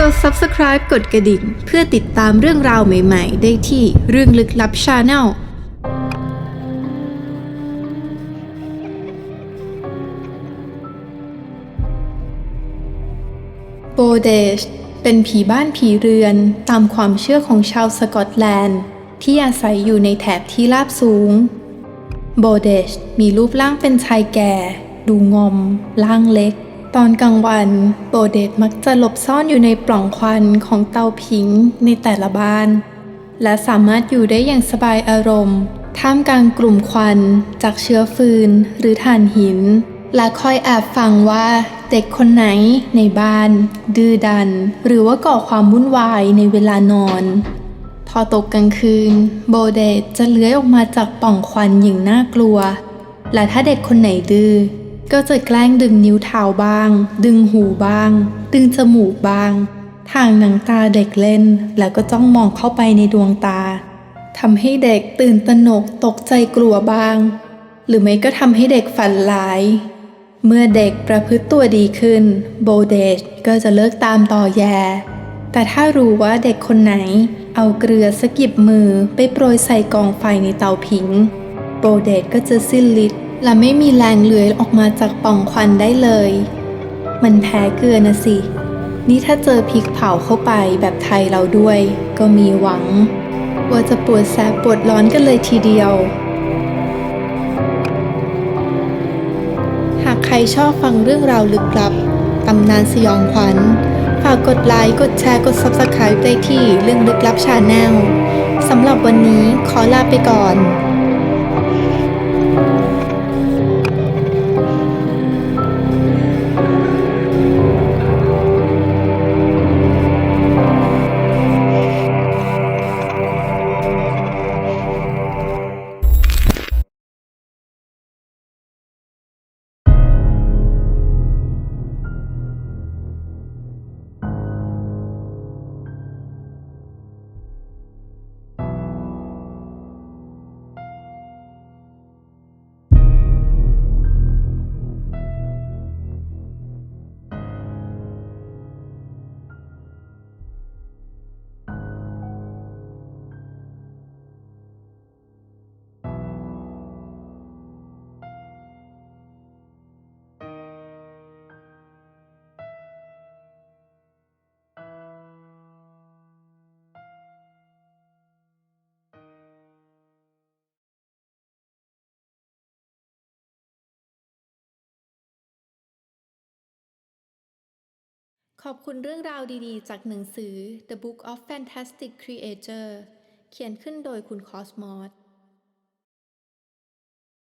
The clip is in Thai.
กด subscribe กดกระดิ่ง เพื่อติดตามเรื่องราวใหม่ ๆ ได้ที่เรื่องลึกลับ Channel โบเดชเป็นผีบ้านผีเรือนตามความเชื่อของชาวสกอตแลนด์ ที่อาศัยอยู่ในแถบที่ราบสูง โบเดชมีรูปร่างเป็นชายแก่ ดูงอม ร่างเล็ก ตอนกลางวันโบเดชมักจะหลบซ่อนอยู่ในปล่องควันของเตาผิงในแต่ละบ้าน และสามารถอยู่ได้อย่างสบายอารมณ์ ท่ามกลางกลุ่มควันจากเชื้อฟืนหรือถ่านหิน และคอยแอบฟังว่าเด็กคนไหนในบ้าน ดื้อดัน หรือว่าก่อความวุ่นวายในเวลานอน พอตกกลางคืน โบเดตจะเลื้อยออกมาจากปล่องควันอย่างน่ากลัว และถ้าเด็กคนไหนดื้อ ก็จะแกล้งดึงนิ้วเท้าบ้าง ดึงหูบ้าง ดึงจมูกบ้าง ทางหนังตาเด็กเล่น แล้วก็จ้องมองเข้าไปในดวงตาทำให้เด็กตื่นตระหนกตกใจกลัวบ้าง หรือไม่ก็ทำให้เด็กฝันร้าย เมื่อเด็กประพฤติตัวดีขึ้น โบเดชก็จะเลิกตามต่อแย แต่ถ้ารู้ว่าเด็กคนไหน เอาเกลือสกิบมือไปโปรยใส่กองไฟในเตาผิง โบเดชก็จะสิ้นฤทธิ์ และไม่มีแรงเลื้อยออกมาจากป่องควันได้เลย มันแพ้เกลือนะสิ นี่ถ้าเจอพริกเผาเข้าไปแบบไทยเราด้วย ก็มีหวัง ว่าจะปวดแสบปวดร้อนกันเลยทีเดียว หากใครชอบฟังเรื่องราวลึกลับตำนานสยองขวัญ ฝากกดไลค์ กดแชร์ กด Subscribe ได้ที่เรื่องลึกลับชาแนลสำหรับวันนี้ขอลาไปก่อน ขอบคุณเรื่องราวดีๆ จากหนังสือ The Book of Fantastic Creature เขียนขึ้นโดยคุณคอสมอส